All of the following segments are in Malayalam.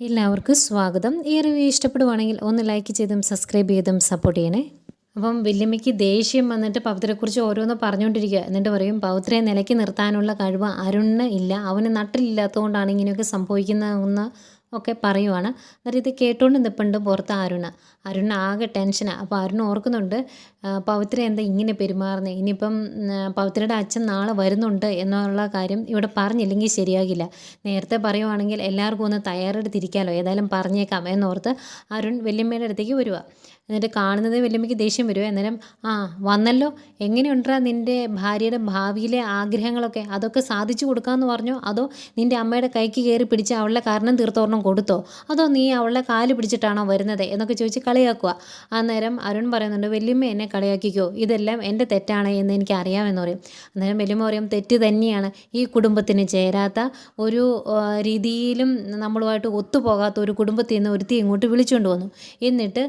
എല്ലാവർക്കും സ്വാഗതം. ഈ റിവ്യൂ ഇഷ്ടപ്പെടുവാണെങ്കിൽ ഒന്ന് ലൈക്ക് ചെയ്തും സബ്സ്ക്രൈബ് ചെയ്തും സപ്പോർട്ട് ചെയ്യണേ. അപ്പം വല്യമ്മയ്ക്ക് ദേഷ്യം വന്നിട്ട് പവിത്രയെക്കുറിച്ച് ഓരോന്ന് പറഞ്ഞുകൊണ്ടിരിക്കുക എന്നിട്ട് പറയും പവിത്രയെ നിലയ്ക്ക് നിർത്താനുള്ള കഴിവ് അരുണിന് ഇല്ല. അവന് നട്ടിലില്ലാത്തതുകൊണ്ടാണ് ഇങ്ങനെയൊക്കെ സംഭവിക്കുന്നതെന്ന് ഒക്കെ പറയുവാണ്. എന്നിട്ട് ഇത് കേട്ടോണ്ട് നിൽപ്പുണ്ട് പുറത്ത് അരുണ്. അരുണ് ആകെ ടെൻഷനാണ് അപ്പോൾ അരുൺ ഓർക്കുന്നുണ്ട് പവിത്ര എന്താ ഇങ്ങനെ പെരുമാറുന്നത് ഇനിയിപ്പം പവിത്രയുടെ അച്ഛൻ നാളെ വരുന്നുണ്ട് എന്നുള്ള കാര്യം ഇവിടെ പറഞ്ഞില്ലെങ്കിൽ ശരിയാകില്ല. നേരത്തെ പറയുവാണെങ്കിൽ എല്ലാവർക്കും ഒന്ന് തയ്യാറെടുത്തിരിക്കാമല്ലോ ഏതായാലും പറഞ്ഞേക്കാം എന്നോർത്ത് അരുൺ വല്യമ്മയുടെ അടുത്തേക്ക് വരുക എന്നിട്ട് കാണുന്നത് വല്യമ്മയ്ക്ക് ദേഷ്യം വരുമോ അന്നേരം ആ വന്നല്ലോ. എങ്ങനെയുണ്ടാ നിന്റെ ഭാര്യയുടെ ഭാവിയിലെ ആഗ്രഹങ്ങളൊക്കെ? അതൊക്കെ സാധിച്ചു കൊടുക്കാമെന്ന് പറഞ്ഞോ? അതോ നിന്റെ അമ്മയുടെ കൈക്ക് കയറി പിടിച്ച് അവളുടെ കാരണം തീർത്തോർണം കൊടുത്തോ? അതോ നീ അവളുടെ കാൽ പിടിച്ചിട്ടാണോ വരുന്നത്? എന്നൊക്കെ ചോദിച്ച് കളിയാക്കുക അന്നേരം അരുൺ പറയുന്നുണ്ട് വല്യമ്മ എന്നെ കളിയാക്കിക്കോ. ഇതെല്ലാം എന്റെ തെറ്റാണ് എന്ന് എനിക്ക് അറിയാമെന്ന് പറയും. അന്നേരം വല്യമ്മ പറയും തെറ്റ് തന്നെയാണ്. ഈ കുടുംബത്തിന് ചേരാത്ത ഒരു രീതിയിലും നമ്മളുമായിട്ട് ഒത്തുപോകാത്ത ഒരു കുടുംബത്തിൽ നിന്ന് ഒരുത്തി ഇങ്ങോട്ട് വിളിച്ചുകൊണ്ട് വന്നു. എന്നിട്ട്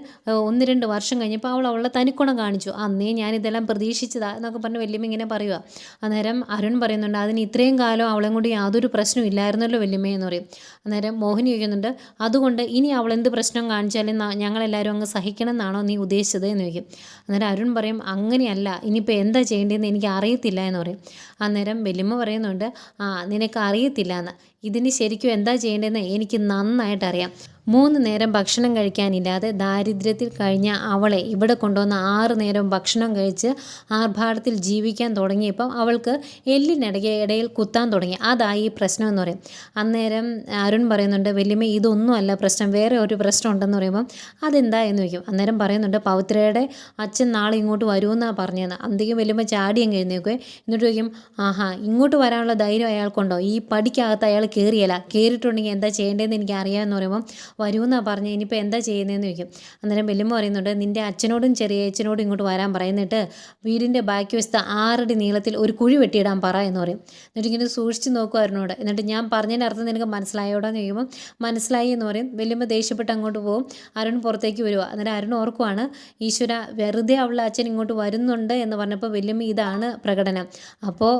ഒന്ന് രണ്ട് വർഷം കഴിഞ്ഞപ്പോൾ അവൾ അവളെ തനിക്കുണം കാണിച്ചു. അന്നേ ഞാൻ ഇതെല്ലാം പ്രതീക്ഷിച്ചതാ എന്നൊക്കെ പറഞ്ഞ് വല്യമ്മ ഇങ്ങനെ പറയുക അന്നേരം അരുൺ പറയുന്നുണ്ട് അതിന് ഇത്രയും കാലം അവളെ കൂടി യാതൊരു പ്രശ്നവും ഇല്ലായിരുന്നല്ലോ വല്യമ്മ എന്ന് പറയും. അന്നേരം മോഹിനി ചോദിക്കുന്നുണ്ട് അതുകൊണ്ട് ഇനി അവൾ എന്ത് പ്രശ്നം കാണിച്ചാലും ഞങ്ങളെല്ലാവരും അങ്ങ് സഹിക്കണം എന്നാണോ നീ ഉദ്ദേശിച്ചത് എന്ന് ചോദിക്കും. അന്നേരം അരുൺ പറയും അങ്ങനെയല്ല ഇനിയിപ്പോൾ എന്താ ചെയ്യേണ്ടതെന്ന് എനിക്ക് അറിയത്തില്ല എന്ന് പറയും. അന്നേരം വല്യമ്മ പറയുന്നുണ്ട് ആ നിനക്ക് അറിയത്തില്ല എന്ന്. ഇതിന് ശരിക്കും എന്താ ചെയ്യേണ്ടതെന്ന് എനിക്ക് നന്നായിട്ട് അറിയാം. മൂന്ന് നേരം ഭക്ഷണം കഴിക്കാനില്ലാതെ ദാരിദ്ര്യത്തിൽ കഴിഞ്ഞ അവളെ ഇവിടെ കൊണ്ടുവന്ന ആറ് നേരം ഭക്ഷണം കഴിച്ച് ആർഭാടത്തിൽ ജീവിക്കാൻ തുടങ്ങിയപ്പം അവൾക്ക് എല്ലിനിടയ്ക്ക് ഇടയിൽ കുത്താൻ തുടങ്ങി. അതായി ഈ പ്രശ്നം എന്ന് പറയും. അന്നേരം അരുൺ പറയുന്നുണ്ട് വല്യമ്മ ഇതൊന്നുമല്ല പ്രശ്നം. വേറെ ഒരു പ്രശ്നം ഉണ്ടെന്ന് പറയുമ്പം അതെന്താ എന്ന് ചോദിക്കും. അന്നേരം പറയുന്നുണ്ട് പവിത്രയുടെ അച്ഛൻ നാളെ ഇങ്ങോട്ട് വരുമെന്നാണ് പറഞ്ഞതെന്ന് അന്തിക്കും വല്യമ്മ ചാടിയും കഴിഞ്ഞേക്കുവേ എന്നിട്ട് ചോദിക്കും ആഹാ ഇങ്ങോട്ട് വരാനുള്ള ധൈര്യം അയാൾക്കുണ്ടോ? ഈ പടിക്കകത്ത് അയാൾ കയറിയല്ല കയറിയിട്ടുണ്ടെങ്കിൽ എന്താ ചെയ്യേണ്ടതെന്ന് എനിക്ക് അറിയാമെന്ന് പറയുമ്പം വരുമെന്നാണ് പറഞ്ഞ്. ഇനിയിപ്പോൾ എന്താ ചെയ്യുന്നതെന്ന് ചോദിക്കും. അന്നേരം വെല്ലുമ്പോൾ പറയുന്നുണ്ട് നിന്റെ അച്ഛനോടും ചെറിയ അച്ഛനോടും ഇങ്ങോട്ട് വരാൻ പറയുന്നിട്ട് വീടിന്റെ ബാക്കി വശത്ത് ആറടി നീളത്തിൽ ഒരു കുഴി വെട്ടിയിടാൻ പറ എന്ന് പറയും. എന്നിട്ട് ഇങ്ങനെ സൂക്ഷിച്ച് നോക്കുമായിരുന്നു അവിടെ എന്നിട്ട് ഞാൻ പറഞ്ഞതിന്റെ അർത്ഥം നിനക്ക് മനസ്സിലായോടാന്ന് ചോദിക്കുമ്പോൾ മനസ്സിലായി എന്ന് പറയും. വല്യമ്മ ദേഷ്യപ്പെട്ട് അങ്ങോട്ട് പോകും അരുൺ പുറത്തേക്ക് വരുക അന്നേരം അരുൺ ഓർക്കുവാണ് ഈശ്വര വെറുതെ അവളുടെ അച്ഛൻ ഇങ്ങോട്ട് വരുന്നുണ്ട് എന്ന് പറഞ്ഞപ്പോൾ വല്യമ്മ ഇതാണ് പ്രകടനം. അപ്പോൾ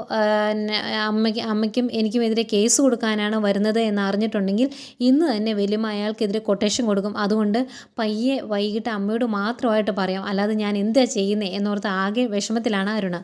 അമ്മയ്ക്ക് അമ്മയ്ക്കും എനിക്കും എതിരെ കേസ് കൊടുക്കാനാണ് വരുന്നത് എന്ന് അറിഞ്ഞിട്ടുണ്ടെങ്കിൽ ഇന്ന് തന്നെ വല്യമ്മ അയാൾക്കെതിരെ കൊട്ടേഷൻ കൊടുക്കും. അതുകൊണ്ട് പയ്യെ വൈകിട്ട് അമ്മയോട് മാത്രമായിട്ട് പറയാം. അല്ലാതെ ഞാൻ എന്താ ചെയ്യുന്നത് എന്നോർത്ത് ആകെ വിഷമത്തിലാണ് അരുണ.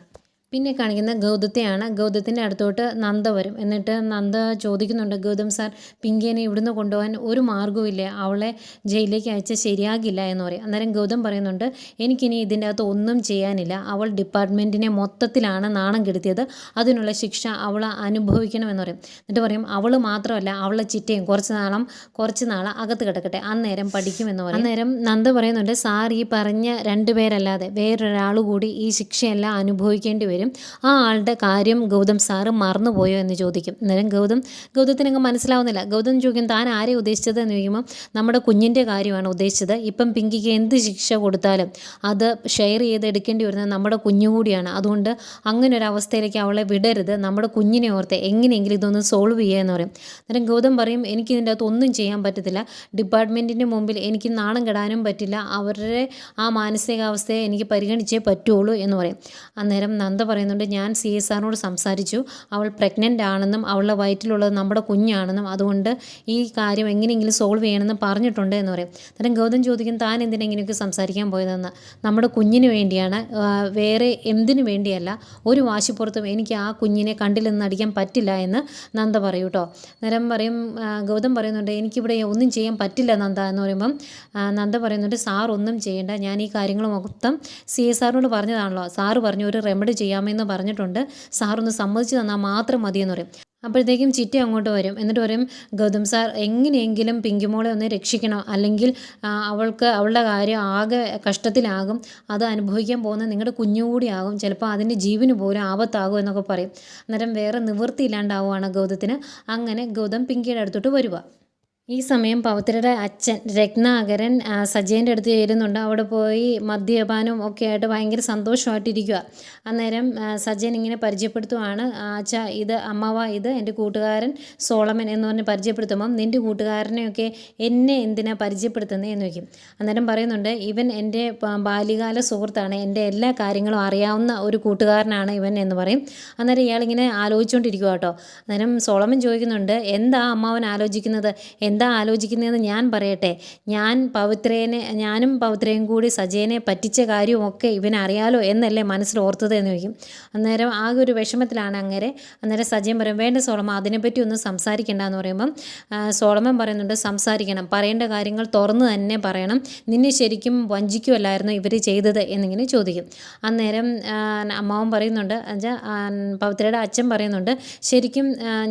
പിന്നെ കാണിക്കുന്ന ഗൗതത്തെയാണ്. ഗൗതത്തിന്റെ അടുത്തോട്ട് നന്ദ വരും. എന്നിട്ട് നന്ദ ചോദിക്കുന്നുണ്ട് ഗൗതം സാർ പിങ്കിയനെ ഇവിടുന്ന് കൊണ്ടുപോകാൻ ഒരു മാർഗവും അവളെ ജയിലിലേക്ക് അയച്ചാൽ ശരിയാകില്ല എന്ന് പറയും. അന്നേരം ഗൗതം പറയുന്നുണ്ട് എനിക്കിനി ഇതിന്റെ അകത്ത് ഒന്നും ചെയ്യാനില്ല. അവൾ ഡിപ്പാർട്ട്മെന്റിനെ മൊത്തത്തിലാണ് നാണം കെടുത്തിയത്. അതിനുള്ള ശിക്ഷ അവൾ അനുഭവിക്കണമെന്ന് പറയും. എന്നിട്ട് പറയും അവൾ മാത്രമല്ല അവളെ ചിറ്റയും. കുറച്ച് നാളം കുറച്ച് നാൾ അകത്ത് കിടക്കട്ടെ. അന്നേരം പഠിക്കുമെന്ന് പറയും. അന്നേരം നന്ദ പറയുന്നുണ്ട് സാർ ഈ പറഞ്ഞ രണ്ടുപേരല്ലാതെ വേറൊരാൾ കൂടി ഈ ശിക്ഷയെല്ലാം അനുഭവിക്കേണ്ടി വരും. ആ ആളുടെ കാര്യം ഗൗതം സാറ് മറന്നുപോയോ? എന്ന് ചോദിക്കും. അന്നേരം ഗൗതം ഗൗതത്തിന് അങ്ങ് മനസ്സിലാവുന്നില്ല. ഗൗതം ചോദിക്കും താൻ ആരെ ഉദ്ദേശിച്ചത്? എന്ന് ചോദിക്കുമ്പോൾ നമ്മുടെ കുഞ്ഞിന്റെ കാര്യമാണ് ഉദ്ദേശിച്ചത്. ഇപ്പം പിങ്കിക്ക് എന്ത് ശിക്ഷ കൊടുത്താലും അത് ഷെയർ ചെയ്ത് എടുക്കേണ്ടി വരുന്നത് നമ്മുടെ കുഞ്ഞു കൂടിയാണ്. അതുകൊണ്ട് അങ്ങനെ ഒരു അവസ്ഥയിലേക്ക് അവളെ വിടരുത്. നമ്മുടെ കുഞ്ഞിനെ ഓർത്ത് എങ്ങനെയെങ്കിലും ഇതൊന്ന് സോൾവ് ചെയ്യുക എന്ന് പറയും. അന്നേരം ഗൗതം പറയും എനിക്ക് ഇതിന്റെ അകത്ത് ഒന്നും ചെയ്യാൻ പറ്റത്തില്ല. ഡിപ്പാർട്ട്മെന്റിന്റെ മുമ്പിൽ എനിക്ക് നാണം കെടാനും പറ്റില്ല. അവരുടെ ആ മാനസികാവസ്ഥയെ എനിക്ക് പരിഗണിച്ചേ പറ്റുള്ളൂ എന്ന് പറയും. അന്നേരം നന്ദ പറയുന്നുണ്ട് ഞാൻ സി എസ് ആറിനോട് സംസാരിച്ചു. അവൾ പ്രഗ്നന്റ് ആണെന്നും അവളുടെ വയറ്റിലുള്ളത് നമ്മുടെ കുഞ്ഞാണെന്നും അതുകൊണ്ട് ഈ കാര്യം എങ്ങനെയെങ്കിലും സോൾവ് ചെയ്യണമെന്ന് പറഞ്ഞിട്ടുണ്ട് എന്ന് പറയും. അന്നേരം ഗൗതം ചോദിക്കും താൻ എന്തിനാ സംസാരിക്കാൻ പോയതെന്ന്? നമ്മുടെ കുഞ്ഞിന് വേണ്ടിയാണ് വേറെ എന്തിനു വേണ്ടിയല്ല ഒരു വാശിപ്പുറത്തും എനിക്ക് ആ കുഞ്ഞിനെ കണ്ടില്ലെന്ന് അടിക്കാൻ പറ്റില്ല എന്ന് നന്ദ പറയും കേട്ടോ നേരം പറയും ഗൗതം പറയുന്നുണ്ട് എനിക്കിവിടെ ഒന്നും ചെയ്യാൻ പറ്റില്ല നന്ദ എന്ന് പറയുമ്പം നന്ദ പറയുന്നുണ്ട് സാർ ഒന്നും ചെയ്യേണ്ട. ഞാൻ ഈ കാര്യങ്ങൾ മൊത്തം സി എസ് ആറിനോട് പറഞ്ഞതാണല്ലോ. സാറ് പറഞ്ഞു ഒരു റെമഡി ചെയ്യാമെന്ന് പറഞ്ഞിട്ടുണ്ട്. സാറൊന്ന് സമ്മതിച്ചു തന്നാൽ മാത്രം മതിയെന്ന് പറയും. അപ്പോഴത്തേക്കും ചിറ്റ അങ്ങോട്ട് വരും. എന്നിട്ട് പറയും ഗൗതം സാർ എങ്ങനെയെങ്കിലും പിങ്കിമോളെ ഒന്ന് രക്ഷിക്കണം. അല്ലെങ്കിൽ അവൾക്ക് അവളുടെ കാര്യം ആകെ കഷ്ടത്തിലാകും. അത് അനുഭവിക്കാൻ പോകുന്ന നിങ്ങളുടെ കുഞ്ഞുകൂടിയാകും. ചിലപ്പോൾ അതിന്റെ ജീവന് പോലും ആപത്താകും എന്നൊക്കെ പറയും. അന്നേരം വേറെ നിവൃത്തിയില്ലാണ്ടാവുകയാണ് ഗൗതത്തിന്. അങ്ങനെ ഗൗതം പിങ്കിയുടെ അടുത്തോട്ട് വരിക ഈ സമയം പവിത്രയുടെ അച്ഛൻ രത്നാകരൻ സജയന്റെ അടുത്ത് ചേരുന്നുണ്ട്. അവിടെ പോയി മദ്യപാനവും ഒക്കെ ആയിട്ട് ഭയങ്കര സന്തോഷമായിട്ടിരിക്കുക അന്നേരം സജയൻ ഇങ്ങനെ പരിചയപ്പെടുത്തുവാണ് അച്ഛ ഇത് അമ്മവ ഇത് എന്റെ കൂട്ടുകാരൻ സോളമൻ എന്ന് പറഞ്ഞ് പരിചയപ്പെടുത്തുമ്പം നിന്റെ കൂട്ടുകാരനെയൊക്കെ എന്നെ എന്തിനാ പരിചയപ്പെടുത്തുന്നത് എന്ന് വയ്ക്കും അന്നേരം പറയുന്നുണ്ട് ഇവൻ എന്റെ ബാല്യകാല സുഹൃത്താണ്. എന്റെ എല്ലാ കാര്യങ്ങളും അറിയാവുന്ന ഒരു കൂട്ടുകാരനാണ് ഇവൻ എന്ന് പറയും. അന്നേരം ഇയാളിങ്ങനെ ആലോചിച്ചുകൊണ്ടിരിക്കുക കേട്ടോ. അന്നേരം സോളമൻ ചോദിക്കുന്നുണ്ട് എന്താ അമ്മാവൻ ആലോചിക്കുന്നത്? എന്താ ആലോചിക്കുന്നതെന്ന് ഞാൻ പറയട്ടെ. ഞാൻ പവിത്രേനെ ഞാനും പവിത്രയും കൂടി സജയനെ പറ്റിച്ച കാര്യമൊക്കെ ഇവനറിയാലോ എന്നല്ലേ മനസ്സിൽ ഓർത്തത് എന്ന് ചോദിക്കും. അന്നേരം ആകെ ഒരു വിഷമത്തിലാണ് അങ്ങനെ. അന്നേരം സജയൻ പറയും വേണ്ട സോളമ അതിനെപ്പറ്റി ഒന്നും സംസാരിക്കേണ്ട എന്ന് പറയുമ്പം സോളമൻ പറയുന്നുണ്ട് സംസാരിക്കണം. പറയേണ്ട കാര്യങ്ങൾ തുറന്ന് തന്നെ പറയണം. നിന്നെ ശരിക്കും വഞ്ചിക്കുമല്ലായിരുന്നു ഇവർ ചെയ്തത് എന്നിങ്ങനെ ചോദിക്കും. അന്നേരം അമ്മാവൻ പറയുന്നുണ്ട് പവിത്രയുടെ അച്ഛൻ പറയുന്നുണ്ട് ശരിക്കും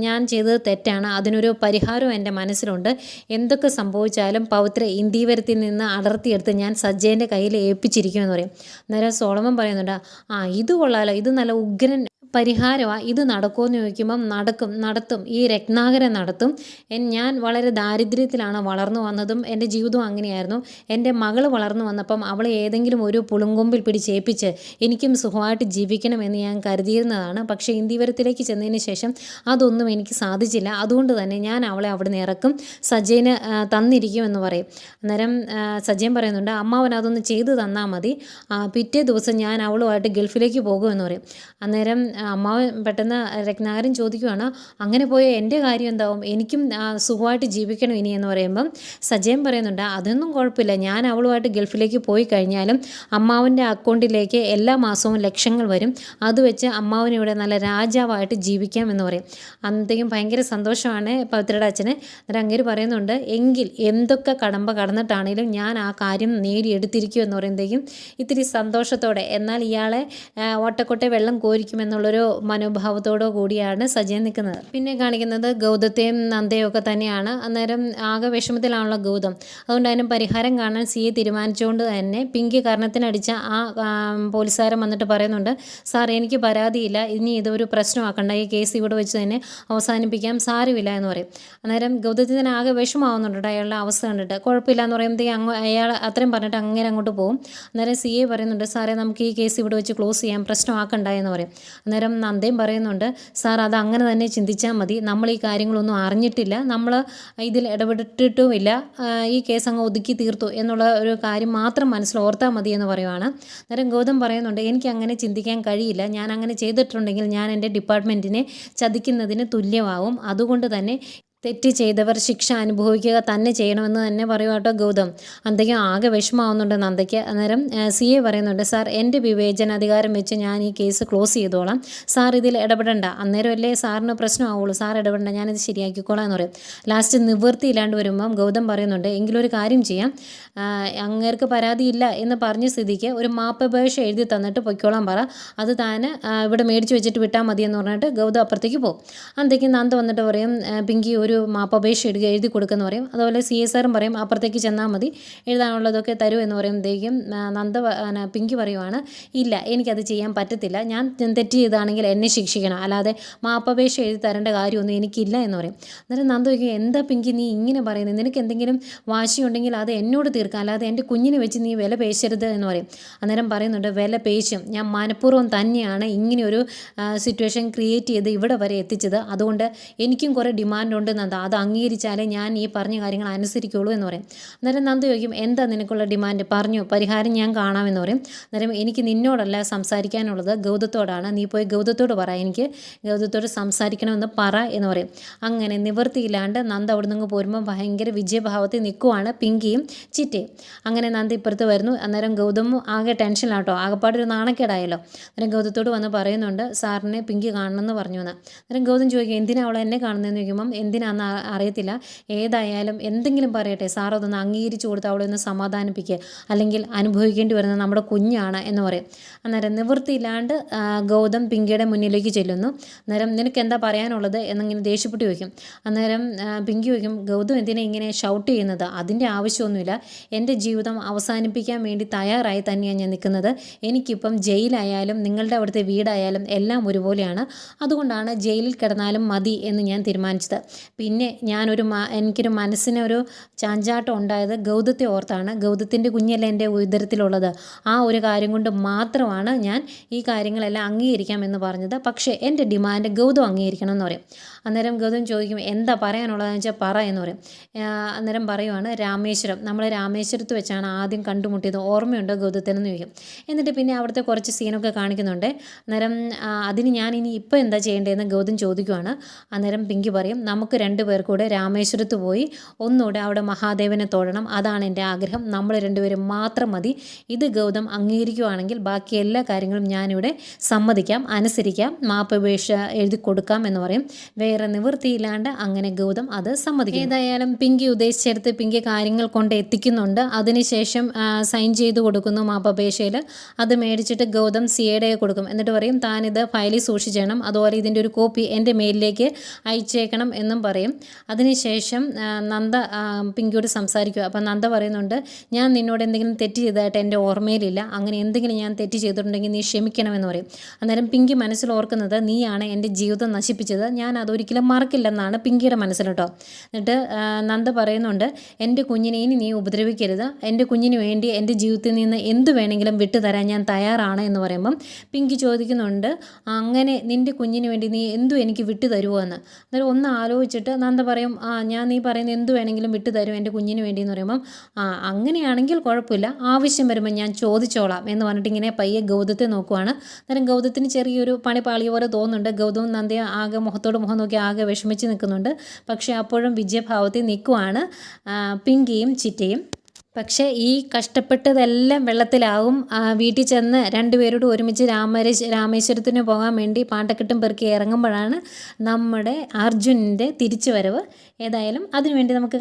ഞാൻ ചെയ്തത് തെറ്റാണ്. അതിനൊരു പരിഹാരം എന്റെ മനസ്സിലുണ്ട്. എന്തൊക്കെ സംഭവിച്ചാലും പവിത്ര ഇന്ദീവരത്തിൽ നിന്ന് അടർത്തിയെടുത്ത് ഞാൻ സജ്ജേന്റെ കയ്യിൽ ഏൽപ്പിച്ചിരിക്കുമെന്ന് പറയും. അന്നേരം സോളമൻ പറയുന്നുണ്ട് ആ ഇത് കൊള്ളാലോ ഇത് നല്ല ഉഗ്രൻ പരിഹാരമാണ് ഇത് നടക്കുമോ എന്ന് ചോദിക്കുമ്പം നടക്കും നടത്തും ഈ രത്നാകരൻ നടത്തും. ഞാൻ വളരെ ദാരിദ്ര്യത്തിലാണ് വളർന്നു വന്നതും എന്റെ ജീവിതവും അങ്ങനെയായിരുന്നു. എന്റെ മകൾ വളർന്നു വന്നപ്പം അവളെ ഏതെങ്കിലും ഒരു പുളുങ്കൊമ്പിൽ പിടിച്ചേപ്പിച്ച് എനിക്കും സുഖമായിട്ട് ജീവിക്കണമെന്ന് ഞാൻ കരുതിയിരുന്നതാണ്. പക്ഷേ ഇന്ത്യവരത്തിലേക്ക് ചെന്നതിന് ശേഷം അതൊന്നും എനിക്ക് സാധിച്ചില്ല. അതുകൊണ്ട് തന്നെ ഞാൻ അവളെ അവിടെ നിന്ന് ഇറക്കും സജയന് തന്നിരിക്കുമെന്ന് പറയും. അന്നേരം സജയൻ പറയുന്നുണ്ട് അമ്മാവൻ അതൊന്ന് ചെയ്തു തന്നാൽ മതി. പിറ്റേ ദിവസം ഞാൻ അവളുമായിട്ട് ഗൾഫിലേക്ക് പോകുമെന്ന് പറയും. അന്നേരം അമ്മാവൻ പെട്ടെന്ന് രത്നാകരൻ ചോദിക്കുവാണ് അങ്ങനെ പോയ എന്റെ കാര്യം എന്താവും? എനിക്കും സുഖമായിട്ട് ജീവിക്കണം ഇനി എന്ന് പറയുമ്പം സജയൻ പറയുന്നുണ്ട് അതൊന്നും കുഴപ്പമില്ല. ഞാൻ അവളുമായിട്ട് ഗൾഫിലേക്ക് പോയി കഴിഞ്ഞാലും അമ്മാവന്റെ അക്കൗണ്ടിലേക്ക് എല്ലാ മാസവും ലക്ഷങ്ങൾ വരും. അത് വെച്ച് അമ്മാവന് ഇവിടെ നല്ല രാജാവായിട്ട് ജീവിക്കാം എന്ന് പറയും. അന്നത്തേക്കും ഭയങ്കര സന്തോഷമാണ് പവിത്രയുടെ അച്ഛന്. എന്നിട്ട് അങ്ങേര് പറയുന്നുണ്ട് എങ്കിൽ എന്തൊക്കെ കടമ്പ കടന്നിട്ടാണെങ്കിലും ഞാൻ ആ കാര്യം നേടിയെടുത്തിരിക്കും എന്ന് പറയുമ്പോഴത്തേക്കും ഇത്തിരി സന്തോഷത്തോടെ. എന്നാൽ ഇയാളെ ഓട്ടക്കൊട്ടെ വെള്ളം കോരിക്കുമെന്നുള്ളൊരു മനോഭാവത്തോടു കൂടിയാണ് സജയൻ നിൽക്കുന്നത്. പിന്നെ കാണിക്കുന്നത് ഗൗതത്തെയും നന്ദയും ഒക്കെ തന്നെയാണ്. അന്നേരം ആകെ വിഷമത്തിലാണല്ലോ ഗൗതം. അതുകൊണ്ട് അതിന് പരിഹാരം കാണാൻ സിയെ തീരുമാനിച്ചുകൊണ്ട് തന്നെ പിങ്കി കർണത്തിനടിച്ച ആ ആ, പോലീസുകാരൻ വന്നിട്ട് പറയുന്നുണ്ട് സാർ എനിക്ക് പരാതിയില്ല. ഇനി ഇതൊരു പ്രശ്നമാക്കണ്ട. ഈ കേസ് ഇവിടെ വെച്ച് തന്നെ അവസാനിപ്പിക്കാം സാരമില്ല എന്ന് പറയും. അന്നേരം ഗൗതത്തിന് ആകെ വിഷമാവുന്നുണ്ട് അയാളുടെ അവസ്ഥ കണ്ടിട്ട്. കുഴപ്പമില്ല എന്ന് പറയുമ്പോഴത്തേക്ക് അങ്ങ് അയാൾ അത്രയും പറഞ്ഞിട്ട് അങ്ങനെ അങ്ങോട്ട് പോകും. അന്നേരം സി എ പറയുന്നുണ്ട് സാറേ നമുക്ക് ഈ കേസ് ഇവിടെ വെച്ച് ക്ലോസ് ചെയ്യാം പ്രശ്നമാക്കണ്ട എന്ന് പറയും. അന്നേരം നന്ദയും പറയുന്നുണ്ട് സാർ അത് അങ്ങനെ തന്നെ ചിന്തിച്ചാൽ മതി. നമ്മൾ ഈ കാര്യങ്ങളൊന്നും അറിഞ്ഞിട്ടില്ല. നമ്മൾ ഇതിൽ ഇടപെട്ടിട്ടുമില്ല. ഈ കേസ് അങ്ങ് ഒതുക്കി തീർത്തു എന്നുള്ള ഒരു കാര്യം മാത്രം മനസ്സിൽ ഓർത്താൽ മതി എന്ന് പറയുവാണ്. അന്നേരം ഗൗതം പറയുന്നുണ്ട് എനിക്ക് അങ്ങനെ ചിന്തിക്കാൻ കഴിയില്ല. ഞാൻ അങ്ങനെ ചെയ്തിട്ടുണ്ടെങ്കിൽ ഞാൻ എന്റെ ഡിപ്പാർട്ട്മെന്റിനെ ചതിക്കുന്നതിന് തുല്യമാവും. അതുകൊണ്ട് തന്നെ തെറ്റ് ചെയ്തവർ ശിക്ഷ അനുഭവിക്കുക തന്നെ ചെയ്യണമെന്ന് തന്നെ പറയും കേട്ടോ ഗൗതം. അന്തയ്ക്കും ആകെ വിഷമാവുന്നുണ്ട് നന്ദയ്ക്ക്. അന്നേരം സി എ പറയുന്നുണ്ട് സാർ എന്റെ വിവേചനാധികാരം വെച്ച് ഞാൻ ഈ കേസ് ക്ലോസ് ചെയ്തോളാം. സാർ ഇതിൽ ഇടപെടണ്ട. അന്നേരമല്ലേ സാറിന് പ്രശ്നമാവുള്ളൂ. സാർ ഇടപെടണ്ട. ഞാനിത് ശരിയാക്കിക്കോളാം എന്ന് പറയും. ലാസ്റ്റ് നിവൃത്തിയില്ലാണ്ട് വരുമ്പം ഗൗതം പറയുന്നുണ്ട് എങ്കിലൊരു കാര്യം ചെയ്യാം. അങ്ങേർക്ക് പരാതിയില്ല എന്ന് പറഞ്ഞ സ്ഥിതിക്ക് ഒരു മാപ്പപേക്ഷ എഴുതി തന്നിട്ട് പൊയ്ക്കോളാൻ പറ. അത് താൻ ഇവിടെ മേടിച്ച് വെച്ചിട്ട് വിട്ടാൽ മതി എന്ന് പറഞ്ഞിട്ട് ഗൗതം അപ്പുറത്തേക്ക് പോകും അന്നത്തേക്ക് നന്ദ വന്നിട്ട് പറയും പിങ്കി ഒരു മാപ്പപേക്ഷ എഴുതി എഴുതി കൊടുക്കുമെന്ന് പറയും. അതുപോലെ സി എസ് ആറും പറയും അപ്പുറത്തേക്ക് ചെന്നാൽ മതി എഴുതാനുള്ളതൊക്കെ തരൂ എന്ന് പറയുമ്പോഴത്തേക്കും നന്ദ പിങ്കി പറയുവാണ് ഇല്ല എനിക്കത് ചെയ്യാൻ പറ്റത്തില്ല. ഞാൻ തെറ്റ് ചെയ്താണെങ്കിൽ എന്നെ ശിക്ഷിക്കണം. അല്ലാതെ മാപ്പപേക്ഷ എഴുതി തരേണ്ട കാര്യമൊന്നും എനിക്കില്ല എന്ന് പറയും. അന്നേരം നന്ദ ചോദിക്കും എന്താ പിങ്കി നീ ഇങ്ങനെ പറയുന്നത് നിനക്ക് എന്തെങ്കിലും വാശിയുണ്ടെങ്കിൽ അത് എന്നോട് തീർക്കാം. അല്ലാതെ എന്റെ കുഞ്ഞിനെ വെച്ച് നീ വില പേശരുത് എന്ന് പറയും. അന്നേരം പറയുന്നുണ്ട് വില പേശും. ഞാൻ മനഃപൂർവം തന്നെയാണ് ഇങ്ങനെയൊരു സിറ്റുവേഷൻ ക്രിയേറ്റ് ചെയ്ത് ഇവിടെ വരെ എത്തിച്ചത്. അതുകൊണ്ട് എനിക്കും കുറേ ഡിമാൻഡ് ഉണ്ട് നന്ദ. അത് അംഗീകരിച്ചാലേ ഞാൻ ഈ പറഞ്ഞ കാര്യങ്ങൾ അനുസരിക്കുള്ളൂ എന്ന് പറയും. അന്നേരം നന്ദ ചോദിക്കും എന്താ നിനക്കുള്ള ഡിമാൻഡ് പറഞ്ഞു പരിഹാരം ഞാൻ കാണാമെന്ന് പറയും. അന്നേരം എനിക്ക് നിന്നോടല്ല സംസാരിക്കാനുള്ളത് ഗൗതത്തോടാണ്. നീ പോയി ഗൗതത്തോട് പറ എനിക്ക് ഗൗതത്തോട് സംസാരിക്കണമെന്ന് പറ എന്ന് പറയും. അങ്ങനെ നിവൃത്തിയില്ലാണ്ട് നന്ദ അവിടെ നിന്ന് പോരുമ്പോൾ ഭയങ്കര വിജയഭാവത്തിൽ നിൽക്കുവാണ് പിങ്കിയും ചിറ്റയും അങ്ങനെ നന്ദി ഇപ്പുറത്ത് വരുന്നു. അന്നേരം ഗൗതമും ആകെ ടെൻഷനിലാട്ടോ ആകെപ്പാടെ ഒരു നാണക്കേടായല്ലോ. അന്നേരം ഗൗതത്തോട് വന്ന് പറയുന്നുണ്ട് സാറിനെ പിങ്കി കാണണമെന്ന് പറഞ്ഞു എന്ന് അന്നേരം ഗൗതം ചോദിക്കും എന്തിനാ അവളെ എന്നെ കാണുന്നതെന്ന്? ചോദിക്കുമ്പം എന്തിനാന്ന് അറിയത്തില്ല. ഏതായാലും എന്തെങ്കിലും പറയട്ടെ. സാർ അതൊന്ന് അംഗീകരിച്ചു കൊടുത്ത് അവളെ ഒന്ന് സമാധാനിപ്പിക്കുക അല്ലെങ്കിൽ അനുഭവിക്കേണ്ടി വരുന്നത് നമ്മുടെ കുഞ്ഞാണ് എന്ന് പറയും. അന്നേരം നിവൃത്തിയില്ലാണ്ട് ഗൗതം പിങ്കിയുടെ മുന്നിലേക്ക് ചെല്ലുന്നു. അന്നേരം നിനക്ക് എന്താ പറയാനുള്ളത്? എന്നിങ്ങനെ ദേഷ്യപ്പെട്ട് ചോദിക്കും. അന്നേരം പിങ്കി ചോദിക്കും ഗൗതം എന്തിനാ ഇങ്ങനെ ഷൗട്ട് ചെയ്യുന്നത്? അതിന്റെ ആവശ്യമൊന്നുമില്ല. എന്റെ ജീവിതം അവസാനിപ്പിക്കാൻ വേണ്ടി തയ്യാറായി തന്നെയാണ് ഞാൻ നിൽക്കുന്നത്. എനിക്കിപ്പം ജയിലായാലും നിങ്ങളുടെ അവിടുത്തെ വീടായാലും എല്ലാം ഒരുപോലെയാണ്. അതുകൊണ്ടാണ് ജയിലിൽ കിടന്നാലും മതി എന്ന് ഞാൻ തീരുമാനിച്ചത്. പിന്നെ ഞാനൊരു എനിക്കൊരു മനസ്സിനൊരു ചാഞ്ചാട്ടം ഉണ്ടായത് ഗൗതത്തെ ഓർത്താണ്. ഗൗതത്തിന്റെ കുഞ്ഞല്ല എന്റെ ഉദരത്തിലുള്ളത്. ആ ഒരു കാര്യം കൊണ്ട് മാത്രമാണ് ഞാൻ ഈ കാര്യങ്ങളെല്ലാം അംഗീകരിക്കാം എന്ന് പറഞ്ഞത്. പക്ഷേ എന്റെ ഡിമാൻഡ് ഗൗതം അംഗീകരിക്കണം എന്ന് പറയും. അന്നേരം ഗൗതം ചോദിക്കും എന്താ പറയാനുള്ളതെന്ന് വെച്ചാൽ പറ എന്ന് പറയും. അന്നേരം പറയുവാണ് രാമേശ്വരം നമ്മൾ രാമേശ്വരത്ത് വെച്ചാണ് ആദ്യം കണ്ടുമുട്ടിയത്. ഓർമ്മയുണ്ടോ ഗൗതത്തിനെന്ന് ചോദിക്കും. എന്നിട്ട് പിന്നെ അവിടുത്തെ കുറച്ച് സീനൊക്കെ കാണിക്കുന്നുണ്ട്. അന്നേരം അതിന് ഞാൻ ഇനി ഇപ്പോൾ എന്താ ചെയ്യേണ്ടതെന്ന് ഗൗതം ചോദിക്കുവാണ്. അന്നേരം പിങ്കി പറയും നമുക്ക് രണ്ടുപേർ കൂടെ രാമേശ്വരത്ത് പോയി ഒന്നുകൂടെ അവിടെ മഹാദേവനെ തൊഴണം. അതാണ് എന്റെ ആഗ്രഹം. നമ്മൾ രണ്ടുപേരും മാത്രം മതി. ഇത് ഗൗതം അംഗീകരിക്കുവാണെങ്കിൽ ബാക്കി എല്ലാ കാര്യങ്ങളും ഞാനിവിടെ സമ്മതിക്കാം അനുസരിക്കാം മാപ്പപേക്ഷ എഴുതി കൊടുക്കാം എന്ന് പറയും. വേറെ നിവൃത്തിയില്ലാണ്ട് അങ്ങനെ ഗൗതം അത് സമ്മതിക്കും. ഏതായാലും പിങ്കി ഉദ്ദേശിച്ചെടുത്ത് പിങ്കി കാര്യങ്ങൾ കൊണ്ട് എത്തിക്കുന്നുണ്ട് അതിനുശേഷം സൈൻ ചെയ്ത് കൊടുക്കുന്നു മാപ്പപേക്ഷയിൽ അത് മേടിച്ചിട്ട് ഗൗതം സി എയുടെ കൊടുക്കും. എന്നിട്ട് പറയും താനിത് ഫയലിൽ സൂക്ഷിച്ചേണം. അതുപോലെ ഇതിന്റെ ഒരു കോപ്പി എന്റെ മെയിലിലേക്ക് അയച്ചേക്കണം എന്നും പറയും. അതിനുശേഷം നന്ദ പിങ്കിയോട് സംസാരിക്കുക. അപ്പം നന്ദ പറയുന്നുണ്ട് ഞാൻ നിന്നോട് എന്തെങ്കിലും തെറ്റ് ചെയ്തതായിട്ട് എന്റെ ഓർമ്മയിലില്ല. അങ്ങനെ എന്തെങ്കിലും ഞാൻ തെറ്റ് ചെയ്തിട്ടുണ്ടെങ്കിൽ നീ ക്ഷമിക്കണമെന്ന് പറയും. അന്നേരം പിങ്കി മനസ്സിൽ ഓർക്കുന്നത് നീയാണ് എന്റെ ജീവിതം നശിപ്പിച്ചത്. ഞാൻ അതൊരിക്കലും മറക്കില്ലെന്നാണ് പിങ്കിയുടെ മനസ്സിൽ എന്നിട്ട് നന്ദ പറയുന്നുണ്ട് എന്റെ കുഞ്ഞിനെ ഇനി നീ ഉപദ്രവിക്കരുത്. എന്റെ കുഞ്ഞിന് വേണ്ടി എന്റെ ജീവിതത്തിൽ നിന്ന് എന്ത് വേണമെങ്കിലും വിട്ടുതരാൻ ഞാൻ തയ്യാറാണ് എന്ന് പറയുമ്പം പിങ്കി ചോദിക്കുന്നുണ്ട് അങ്ങനെ നിന്റെ കുഞ്ഞിന് വേണ്ടി നീ എന്തു എനിക്ക് വിട്ടു തരുമോ എന്ന്. അന്നേരം ഒന്ന് ആലോചിച്ചിട്ട് നന്ദ പറയും ആ ഞാൻ നീ പറയുന്ന എന്ത് വേണമെങ്കിലും വിട്ടുതരും എന്റെ കുഞ്ഞിന് വേണ്ടി എന്ന് പറയുമ്പം ആ അങ്ങനെയാണെങ്കിൽ കുഴപ്പമില്ല. ആവശ്യം വരുമ്പോൾ ഞാൻ ചോദിച്ചോളാം എന്ന് പറഞ്ഞിട്ട് ഇങ്ങനെ പയ്യെ ഗൗതത്തെ നോക്കുവാണ്. അന്നേരം ഗൗതത്തിന് ചെറിയൊരു പണി പാളിയ പോലെ തോന്നുന്നുണ്ട്. ഗൗതവും നന്ദയും ആകെ മുഖത്തോട് മുഖം നോക്കി ആകെ വിഷമിച്ച് നിൽക്കുന്നുണ്ട്. പക്ഷേ അപ്പോഴും വിജയഭാവത്തിൽ നിൽക്കുവാണ് പിങ്കിയും ചിറ്റയും. പക്ഷേ ഈ കഷ്ടപ്പെട്ടതെല്ലാം വെള്ളത്തിലാവും. വീട്ടിൽ ചെന്ന് രണ്ടുപേരോട് ഒരുമിച്ച് രാമരേശ് രാമേശ്വരത്തിന് പോകാൻ വേണ്ടി പാണ്ടക്കെട്ടും പെറുക്കി ഇറങ്ങുമ്പോഴാണ് നമ്മുടെ അർജുനന്റെ തിരിച്ചു വരവ് ഏതായാലും അതിനുവേണ്ടി നമുക്ക്